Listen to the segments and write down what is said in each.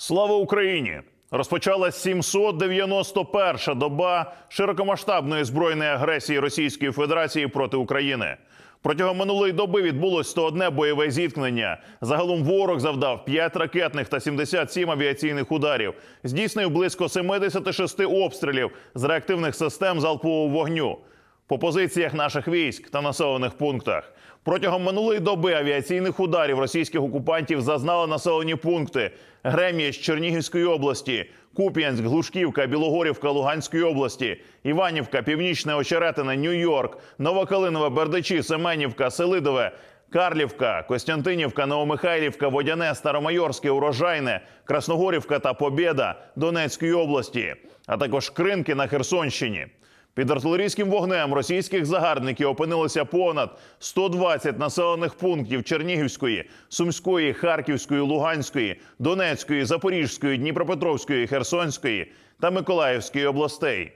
Слава Україні! Розпочалась 791-ша доба широкомасштабної збройної агресії Російської Федерації проти України. Протягом минулої доби відбулось 101 бойове зіткнення. Загалом ворог завдав 5 ракетних та 77 авіаційних ударів. Здійснив близько 76 обстрілів з реактивних систем залпового вогню по позиціях наших військ та населених пунктах. Протягом минулої доби авіаційних ударів російських окупантів зазнали населені пункти Грем'яч Чернігівської області, Куп'янськ, Глушківка, Білогорівка Луганської області, Іванівка, Північне Очеретине, Нью-Йорк, Новокалинове, Бердичі, Семенівка, Селидове. Карлівка, Костянтинівка, Новомихайлівка, Водяне, Старомайорське, Урожайне, Красногорівка та Побєда Донецької області, а також Кринки на Херсонщині. Під артилерійським вогнем російських загарбників опинилося понад 120 населених пунктів Чернігівської, Сумської, Харківської, Луганської, Донецької, Запорізької, Дніпропетровської, Херсонської та Миколаївської областей.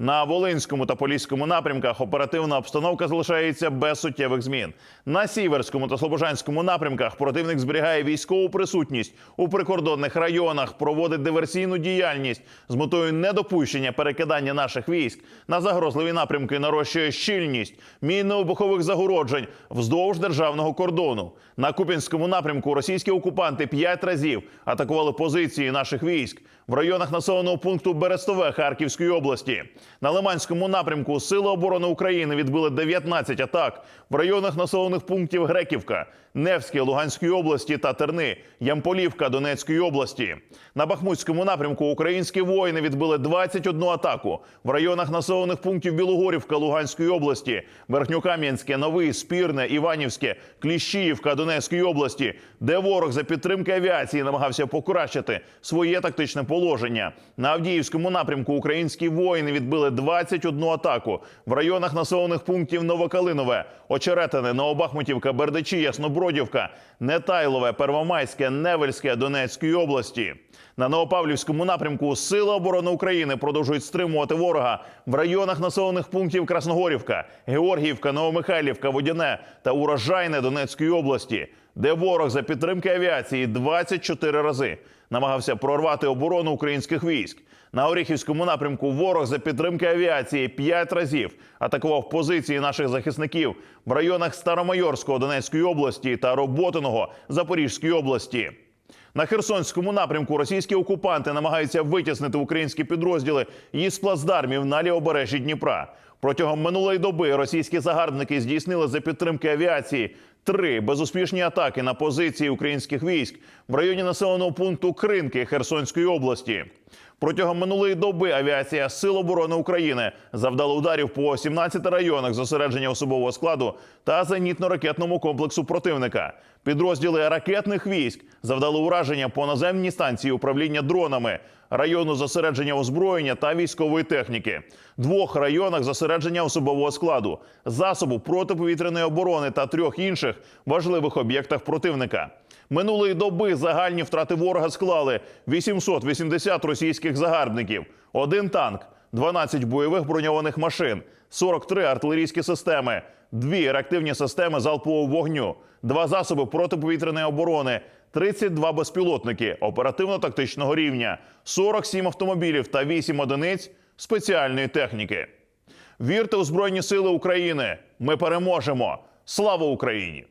На Волинському та Поліському напрямках оперативна обстановка залишається без суттєвих змін. На Сіверському та Слобожанському напрямках противник зберігає військову присутність у прикордонних районах, проводить диверсійну діяльність з метою недопущення перекидання наших військ на загрозливі напрямки, нарощує щільність мінно-вибухових загороджень вздовж державного кордону. На Куп'янському напрямку російські окупанти п'ять разів атакували позиції наших військ в районах населеного пункту Берестове Харківської області. На Лиманському напрямку Сили оборони України відбили 19 атак в районах населених пунктів Греківка, Невське Луганської області та Терни, Ямполівка Донецької області. На Бахмутському напрямку українські воїни відбили 21 атаку в районах населених пунктів Білогорівка Луганської області, Верхньокам'янське, Новий, Спірне, Іванівське, Кліщіївка Донецької області, де ворог за підтримки авіації намагався покращити своє тактичне положення. На Авдіївському напрямку українські воїни відбили 21 атаку. В районах населених пунктів Новокалинове, Очеретине, Новобахмутівка, Бердичі, Яснобродівка, Нетайлове, Первомайське, Невельське Донецької області. На Новопавлівському напрямку Сили оборони України продовжують стримувати ворога. В районах населених пунктів Красногорівка, Георгіївка, Новомихайлівка, Водяне та Урожайне Донецької області, де ворог за підтримки авіації 24 рази намагався прорвати оборону українських військ. На Оріхівському напрямку ворог за підтримки авіації 5 разів атакував позиції наших захисників в районах Старомайорського Донецької області та Роботиного Запорізької області. На Херсонському напрямку російські окупанти намагаються витіснити українські підрозділи із плацдармів на лівобережжі Дніпра. Протягом минулої доби російські загарбники здійснили за підтримки авіації три безуспішні атаки на позиції українських військ в районі населеного пункту Кринки Херсонської області. Протягом минулої доби авіація Сил оборони України завдала ударів по 17 районах зосередження особового складу та зенітно-ракетному комплексу противника. Підрозділи ракетних військ завдали ураження по наземній станції управління дронами, району зосередження озброєння та військової техніки, двох районах зосередження особового складу, засобу протиповітряної оборони та трьох інших важливих об'єктах противника. Минулої доби загальні втрати ворога склали 880 російських загарбників, один танк, 12 бойових броньованих машин, 43 артилерійські системи, дві реактивні системи залпового вогню, два засоби протиповітряної оборони, 32 безпілотники оперативно-тактичного рівня, 47 автомобілів та 8 одиниць спеціальної техніки. Вірте у Збройні Сили України! Ми переможемо! Слава Україні!